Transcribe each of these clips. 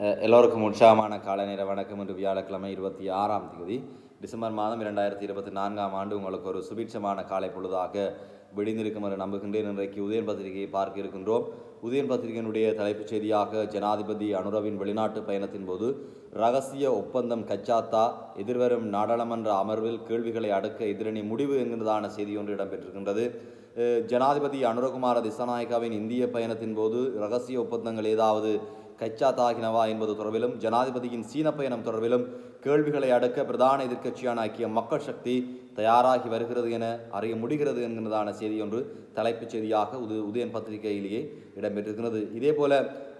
எல்லோருக்கும் உற்சாகமான காலை நேர வணக்கம் என்று வியாழக்கிழமை இருபத்தி ஆறாம் தேதி. டிசம்பர் மாதம் இரண்டாயிரத்தி இருபத்தி நான்காம் ஆண்டு உங்களுக்கு ஒரு சுபீட்சமான காலை பொழுதாக விடிந்திருக்கும் என்று நம்புகின்றேன். இன்றைக்கு உதயன் பத்திரிகையை பார்க்க இருக்கின்றோம். உதயன் பத்திரிகையினுடைய தலைப்புச் செய்தியாக ஜனாதிபதி அனுரவின் வெளிநாட்டு பயணத்தின் போது ரகசிய ஒப்பந்தம் கச்சாத்தா எதிர்வரும் நாடாளுமன்ற அமர்வில் கேள்விகளை அடுக்க எதிரணி முடிவு என்கிறதான செய்தி ஒன்று இடம்பெற்றிருக்கின்றது. ஜனாதிபதி அனுரகுமார திசாநாயக்காவின் இந்திய பயணத்தின் போது ரகசிய ஒப்பந்தங்கள் ஏதாவது கச்சாத்தாகினவா என்பது தொடர்பிலும் ஜனாதிபதியின் சீன பயணம் தொடர்பிலும் கேள்விகளை அடக்க பிரதான எதிர்க்கட்சியான ஐக்கிய மக்கள் சக்தி தயாராகி வருகிறது என அறிய முடிகிறது என்கிறதான செய்தி ஒன்று தலைப்புச் செய்தியாக உது உதயன் பத்திரிகையிலேயே இடம்பெற்றிருக்கிறது. இதேபோல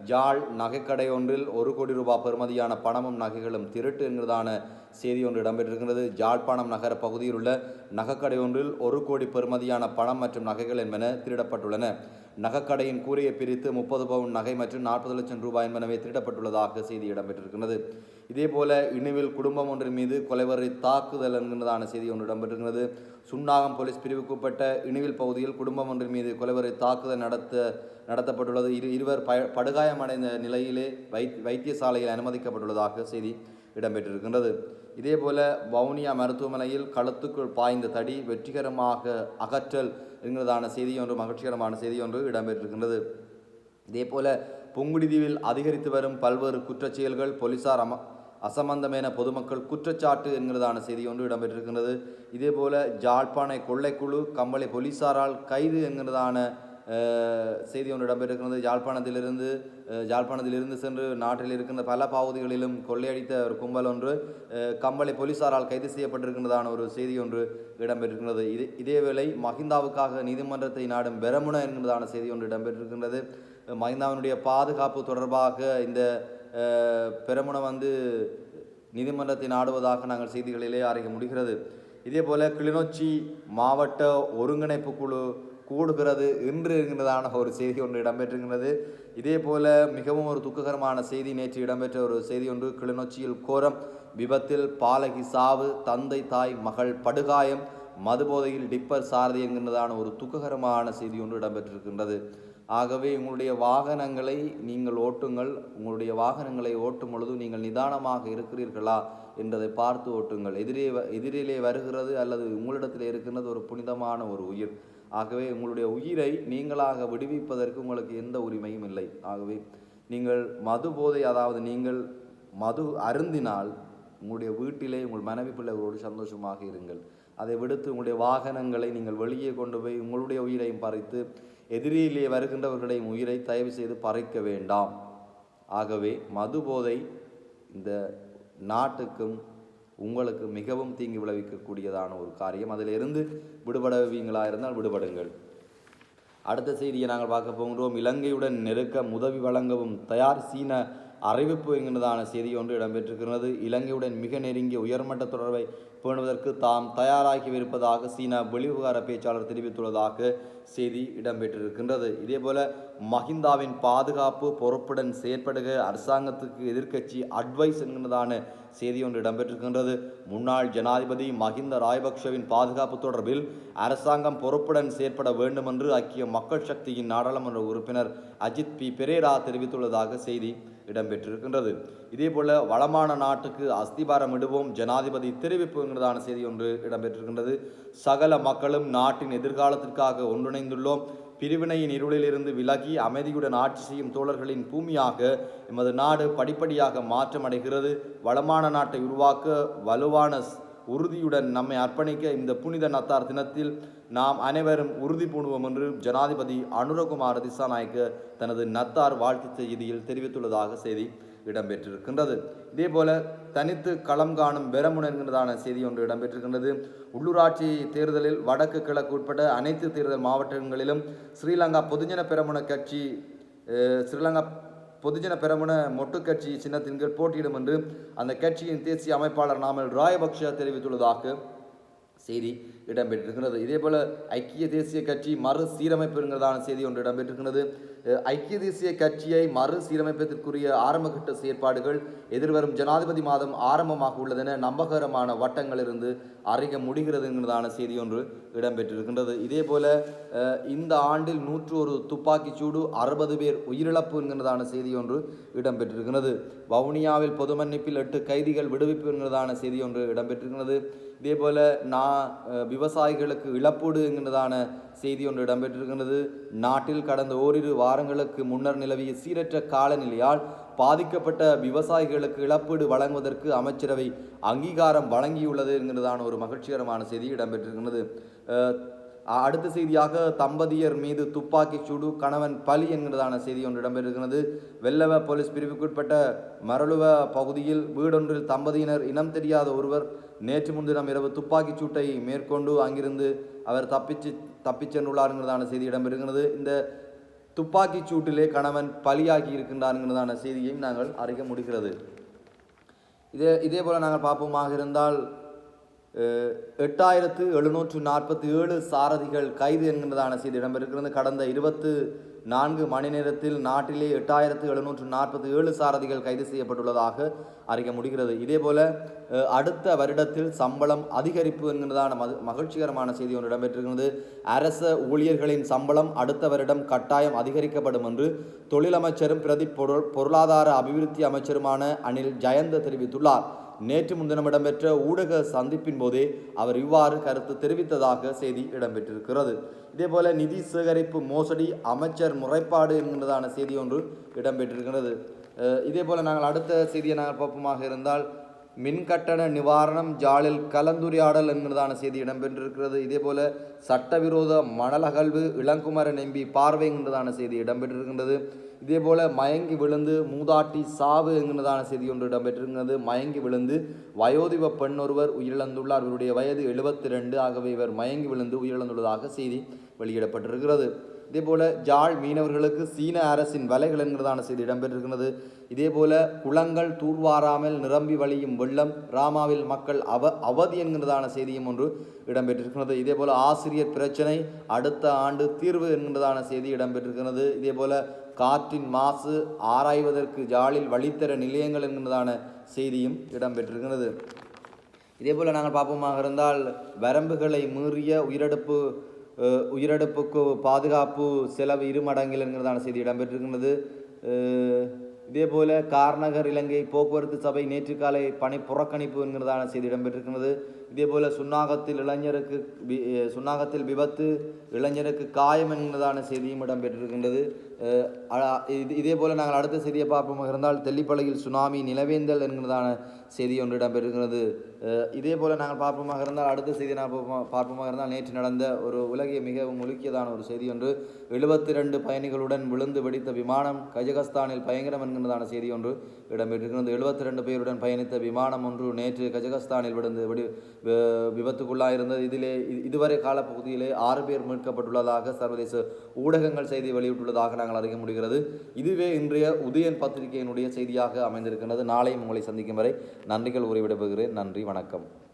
ஜாழ் நகைக்கடை ஒன்றில் ஒரு கோடி ரூபாய் பெறுமதியான பணமும் நகைகளும் திருட்டு என்கிறதான செய்தி ஒன்று இடம்பெற்றிருக்கிறது. ஜாழ்ப்பாணம் நகர பகுதியில் உள்ள நகைக்கடை ஒன்றில் ஒரு கோடி பெறுமதியான பணம் மற்றும் நகைகள் என்பன திருடப்பட்டுள்ளன. நகைக்கடையின் கூரையை பிரித்து முப்பது பவுன் நகை மற்றும் நாற்பது லட்சம் ரூபாய் என்பனவே திருடப்பட்டுள்ளதாக செய்தி இடம்பெற்றிருக்கிறது. இதேபோல இணுவில் குடும்பம் ஒன்றின் மீது கொலைவரை தாக்குதல் என்கிறதான செய்தி ஒன்று இடம்பெற்றிருக்கிறது. சுன்னாகம் போலீஸ் பிரிவுக்குட்பட்ட இணுவில் பகுதியில் குடும்பம் ஒன்றின் மீது கொலைவரை தாக்குதல் நடத்த நடத்தப்பட்டுள்ளது. இரு இருவர் ப படுகாயமடைந்த நிலையிலே வைத் வைத்தியசாலையில் அனுமதிக்கப்பட்டுள்ளதாக செய்தி இடம்பெற்றிருக்கின்றது. இதேபோல வவுனியா மருத்துவமனையில் களத்துக்குள் பாய்ந்த தடி வெற்றிகரமாக அகற்றல் என்கிறதான செய்தி ஒன்று மகிழ்ச்சிகரமான செய்தி ஒன்று இடம்பெற்றிருக்கின்றது. இதேபோல புங்குடிதீவில் அதிகரித்து வரும் பல்வேறு குற்றச்செயல்கள் போலீசார் அம அசம்பந்தமென பொதுமக்கள் குற்றச்சாட்டு என்கிறதான செய்தி ஒன்று இடம்பெற்றிருக்கின்றது. இதேபோல ஜாழ்ப்பாணை கொள்ளைக்குழு கம்பளை போலீசாரால் கைது என்கிறதான செய்தி ஒன்று இடம்பெற்றிருக்கிறது யாழ்ப்பாணத்திலிருந்து அஹ், யாழ்ப்பாணத்திலிருந்து சென்று நாட்டில் இருக்கின்ற பல பகுதிகளிலும் கொள்ளையடித்த ஒரு கும்பல் ஒன்று கம்பளை போலீசாரால் கைது செய்யப்பட்டிருக்கின்றதான ஒரு செய்தி ஒன்று இடம்பெற்றிருக்கிறது இது இதேவேளை மஹிந்தாவுக்காக நீதிமன்றத்தை நாடும் பெரமுன என்கிறதான செய்தி ஒன்று இடம்பெற்றிருக்கின்றது. மஹிந்தாவினுடைய பாதுகாப்பு தொடர்பாக இந்த பெரமுன வந்து நீதிமன்றத்தை நாடுவதாக நாங்கள் செய்திகளிலே அறிய முடிகிறது. இதேபோல கிளிநொச்சி மாவட்ட ஒருங்கிணைப்பு குழு கூடுகிறது இன்று என்கிறதான ஒரு செய்தி ஒன்று இடம்பெற்றிருக்கிறது இதே போல் மிகவும் ஒரு துக்ககரமான செய்தி நேற்று இடம்பெற்ற ஒரு செய்தி ஒன்று கிளிநொச்சியில் கோரம் விபத்தில் பாலகி சாவு தந்தை தாய் மகள் படுகாயம் மதுபோதையில் டிப்பர் சாரதி என்கின்றதான ஒரு துக்ககரமான செய்தி ஒன்று இடம்பெற்றிருக்கின்றது. ஆகவே உங்களுடைய வாகனங்களை நீங்கள் ஓட்டுங்கள். உங்களுடைய வாகனங்களை ஓட்டும் பொழுது நீங்கள் நிதானமாக இருக்கிறீர்களா என்பதை பார்த்து ஓட்டுங்கள். எதிரே வ- எதிரிலே வருகிறது அல்லது உங்களிடத்தில் இருக்கின்றது ஒரு புனிதமான ஒரு உயிர். ஆகவே உங்களுடைய உயிரை நீங்களாக விடுவிப்பதற்கு உங்களுக்கு எந்த உரிமையும் இல்லை. ஆகவே நீங்கள் மது போதை அதாவது நீங்கள் மது அருந்தினால் உங்களுடைய வீட்டிலே உங்கள் மனைவி பிள்ளைகளோடு சந்தோஷமாக இருங்கள். அதை விடுத்து உங்களுடைய வாகனங்களை நீங்கள் வெளியே கொண்டு போய் உங்களுடைய உயிரையும் பறித்து எதிரியிலே வருகின்றவர்களையும் உயிரை தயவு செய்து பறைக்க வேண்டாம். ஆகவே மது போதை இந்த நாட்டுக்கும் உங்களுக்கு மிகவும் தீங்கு விளைவிக்கக்கூடியதான ஒரு காரியம். அதிலிருந்து விடுபடுவீங்களா இருந்தால் விடுபடுங்கள். அடுத்த செய்தியை நாங்கள் பார்க்க போகின்றோம். இலங்கையுடன் நெருக்க உதவி வழங்கவும் தயார் சீன அறிவிப்பு என்கிறதான செய்தி ஒன்று இடம்பெற்றிருக்கிறது. இலங்கையுடன் மிக நெருங்கிய உயர்மட்ட தொடர்பை பேணுவதற்கு தாம் தயாராகி இருப்பதாக சீனா வெளிவிவகார பேச்சாளர் தெரிவித்துள்ளதாக செய்தி இடம்பெற்றிருக்கின்றது. இதேபோல மஹிந்தாவின் பாதுகாப்பு பொறுப்புடன் செயற்படுக அரசாங்கத்துக்கு எதிர்க்கட்சி அட்வைஸ் என்கின்றதான செய்தி ஒன்று இடம்பெற்றிருக்கின்றது. முன்னாள் ஜனாதிபதி மஹிந்த ராஜபக்ஷவின் பாதுகாப்பு தொடர்பில் அரசாங்கம் பொறுப்புடன் செயற்பட வேண்டும் என்று ஐக்கிய மக்கள் சக்தியின் நாடாளுமன்ற உறுப்பினர் அஜித் பி. பெரேரா தெரிவித்துள்ளதாக செய்தி இடம்பெற்றிருக்கின்றது. இதேபோல வளமான நாட்டுக்கு அஸ்திபாரம் இடுவோம் ஜனாதிபதி தெரிவிப்புங்கிறதான செய்தி ஒன்று இடம்பெற்றிருக்கின்றது. சகல மக்களும் நாட்டின் எதிர்காலத்திற்காக ஒன்றிணைந்துள்ளோம். பிரிவினையின் இருளிலிருந்து விலகி அமைதியுடன் ஆட்சி செய்யும் தோழர்களின் பூமியாக எமது நாடு படிப்படியாக மாற்றமடைகிறது. வளமான நாட்டை உருவாக்க வலுவான உறுதியுடன் நம்மை அர்ப்பணிக்க இந்த புனித நத்தார் தினத்தில் நாம் அனைவரும் உறுதி பூணுவோம் என்று ஜனாதிபதி அனுரகுமார திசாநாயக்க தனது நத்தார் வாழ்த்து செய்தியில் தெரிவித்துள்ளதாக செய்தி. இடம்பெற்றிருக்கின்றது. இதேபோல தனித்து களம் காணும் பெரமுன் என்கிறதான செய்தி ஒன்று இடம்பெற்றிருக்கின்றது. உள்ளூராட்சி தேர்தலில் வடக்கு கிழக்கு உட்பட அனைத்து தேர்தல் மாவட்டங்களிலும் ஸ்ரீலங்கா பொதுஜன பெரமுன கட்சி ஸ்ரீலங்கா பொதுஜன பெரமுன மொட்டு கட்சி சின்னத்தின் கீழ் போட்டியிடும் என்று அந்த கட்சியின் தேசிய அமைப்பாளர் நாமல் ராயபக்ஷ தெரிவித்துள்ளதாக செய்தி இடம்பெற்றிருக்கிறது இதேபோல ஐக்கிய தேசிய கட்சி மறு சீரமைப்புங்கிறதான செய்தி ஒன்று இடம்பெற்றிருக்கிறது ஐக்கிய தேசிய கட்சியை மறு சீரமைப்பதற்குரிய ஆரம்பகட்ட செயற்பாடுகள் எதிர்வரும் ஜனாதிபதி மாதம் ஆரம்பமாக உள்ளதென நம்பகரமான வட்டங்களிலிருந்து அறிய முடிகிறதுங்கிறதான செய்தி ஒன்று இடம்பெற்றிருக்கின்றது. இதே போல இந்த ஆண்டில் நூற்று ஒரு துப்பாக்கிச் சூடு அறுபது பேர் உயிரிழப்பு என்கிறதான செய்தி ஒன்று இடம்பெற்றிருக்கிறது வவுனியாவில் பொது மன்னிப்பில் எட்டு கைதிகள் விடுவிப்பு என்கிறதான செய்தி ஒன்று இடம்பெற்றிருக்கிறது இதே போல நான் விவசாயிகளுக்கு இழப்பீடு என்கிறதான செய்தி ஒன்று இடம்பெற்றிருக்கின்றது. நாட்டில் கடந்த ஓரிரு வாரங்களுக்கு முன்னர் நிலவிய சீரற்ற காலநிலையால் பாதிக்கப்பட்ட விவசாயிகளுக்கு இழப்பீடு வழங்குவதற்கு அமைச்சரவை அங்கீகாரம் வழங்கியுள்ளது என்கிறதான ஒரு மகிழ்ச்சிகரமான செய்தி இடம்பெற்றிருக்கிறது அடுத்த செய்தியாக தம்பதியர் மீது துப்பாக்கிச் சூடு கணவன் பலி என்கிறதான செய்தி ஒன்று இடம்பெறுகிறது வெள்ளவ போலீஸ் பிரிவுக்குட்பட்ட மரளுவ பகுதியில் வீடொன்றில் தம்பதியினர் இனம் தெரியாத ஒருவர் நேற்று முன்தினம் இரவு துப்பாக்கி சூட்டை மேற்கொண்டு அங்கிருந்து அவர் தப்பிச்சு தப்பிச் சென்றுள்ளார் செய்தி இடம்பெறுகிறது இந்த துப்பாக்கிச் சூட்டிலே கணவன் பலியாகி இருக்கின்றாருங்கிறதான செய்தியையும் நாங்கள் அறிய முடிகிறது. இதே இதே போல் நாங்கள் பார்ப்போமாக இருந்தால் எட்டாயிரத்து எழுநூற்று நாற்பத்தி ஏழு சாரதிகள் கைது என்கின்றதான செய்தி இடம்பெறுகிறது கடந்த இருபத்து நான்கு மணி நேரத்தில் நாட்டிலே எட்டாயிரத்து எழுநூற்று நாற்பத்தி ஏழு சாரதிகள் கைது செய்யப்பட்டுள்ளதாக அறிக்க முடிகிறது. இதே போல அஹ், அடுத்த வருடத்தில் சம்பளம் அதிகரிப்பு என்கிறதான மது மகிழ்ச்சிகரமான செய்தி ஒன்று இடம்பெற்றிருக்கிறது. அரச ஊழியர்களின் சம்பளம் அடுத்த வருடம் கட்டாயம் அதிகரிக்கப்படும் என்று தொழிலமைச்சரும் பிரதி பொருள் பொருளாதார அபிவிருத்தி அமைச்சருமான அனில் ஜயந்த தெரிவித்துள்ளார். நேற்று முன்தினம் இடம்பெற்ற ஊடக சந்திப்பின் போதே அவர் இவ்வாறு கருத்து தெரிவித்ததாக செய்தி இடம்பெற்றிருக்கிறது. இதேபோல நிதி சேகரிப்பு மோசடி அமைச்சர் முறைப்பாடு என்கிறதான செய்தி ஒன்று இடம்பெற்றிருக்கிறது. இதே இதேபோல நாங்கள் அடுத்த செய்தியை நாங்கள் பார்ப்போமாக இருந்தால் மின்கட்டண நிவாரணம் ஜாலில் கலந்துரையாடல் என்கிறதான செய்தி இடம்பெற்றிருக்கிறது. இதேபோல சட்டவிரோத மணலகழ்வு இளங்குமர இளங்குமரன் எம்பி பார்வை என்கிறதான செய்தி இடம்பெற்றிருக்கின்றது. இதேபோல மயங்கி விழுந்து மூதாட்டி சாவு என்கிறதான செய்தி ஒன்று இடம்பெற்றிருக்கிறது மயங்கி விழுந்து வயோதிப பெண் ஒருவர் உயிரிழந்துள்ளார். இவருடைய வயது எழுபத்தி ரெண்டு. ஆகவே இவர் மயங்கி விழுந்து உயிரிழந்துள்ளதாக செய்தி வெளியிடப்பட்டிருக்கிறது. இதேபோல் ஜாழ் மீனவர்களுக்கு சீன அரசின் வலைகள் என்கிறதான செய்தி இடம்பெற்றிருக்கிறது. இதேபோல குளங்கள் தூர்வாராமல் நிரம்பி வழியும் வெள்ளம் ராமாவில் மக்கள் அவ அவதி என்கிறதான செய்தியும் ஒன்று இடம்பெற்றிருக்கிறது. இதேபோல் ஆசிரியர் பிரச்சனை அடுத்த ஆண்டு தீர்வு என்கிறதான செய்தி இடம்பெற்றிருக்கிறது. இதேபோல் காற்றின் மாசு ஆராய்வதற்கு ஜாலில் வழித்தர நிலையங்கள் என்கிறதான செய்தியும் இடம்பெற்றிருக்கிறது. இதேபோல் நாங்கள் பார்ப்போமாக இருந்தால் வரம்புகளை மீறிய உயிரெடுப்பு உயிரிழப்புக்கு பாதுகாப்பு செலவு இரு மடங்கில் என்கிறதான செய்தி இடம்பெற்றிருக்கின்றது. இதே போல் கார்நகர் இலங்கை போக்குவரத்து சபை நேற்று காலை பணி புறக்கணிப்பு என்கிறதான செய்தி இடம்பெற்றிருக்கிறது இதேபோல சுன்னாகத்தில் இளைஞருக்கு சுன்னாகத்தில் விபத்து இளைஞருக்கு காயம் என்பதான செய்தியும் இடம்பெற்றிருக்கின்றது. அ- இது இதே போல் நாங்கள் அடுத்த செய்தியை பார்ப்போமாக இருந்தால் தெல்லிப்பளையில் சுனாமி நிலவேந்தல் என்கிறதான செய்தி ஒன்று இடம்பெறுகிறது இதே போல் நாங்கள் பார்ப்போமாக இருந்தால் அடுத்த செய்தி நான் பார்ப்போமாக இருந்தால் நேற்று நடந்த ஒரு உலகிய மிகவும் முழுக்கியதான ஒரு செய்தி ஒன்று. எழுபத்தி ரெண்டு பயணிகளுடன் விழுந்து வெடித்த விமானம் கஜகஸ்தானில் பயங்கரம் என்கிறதான செய்தி ஒன்று இடம்பெற்றிருக்கிறது. எழுபத்தி ரெண்டு பேருடன் பயணித்த விமானம் ஒன்று நேற்று கஜகஸ்தானில் விழுந்து வெடி விபத்துக்குள்ளாக விபத்துக்குள்ளாயிருந்தது. இதிலே இது- இதுவரை காலப்பகுதியிலே ஆறு பேர் மீட்கப்பட்டுள்ளதாக சர்வதேச ஊடகங்கள் செய்தி வெளியிட்டுள்ளதாக நாங்கள் அறிய முடிகிறது. இதுவே இன்றைய உதயன் பத்திரிகையினுடைய செய்தியாக அமைந்திருக்கின்றது. நாளையும் உங்களை சந்திக்கும் வரை நன்றிகள் உரைவிடப்படுகிறேன் நன்றி வணக்கம்.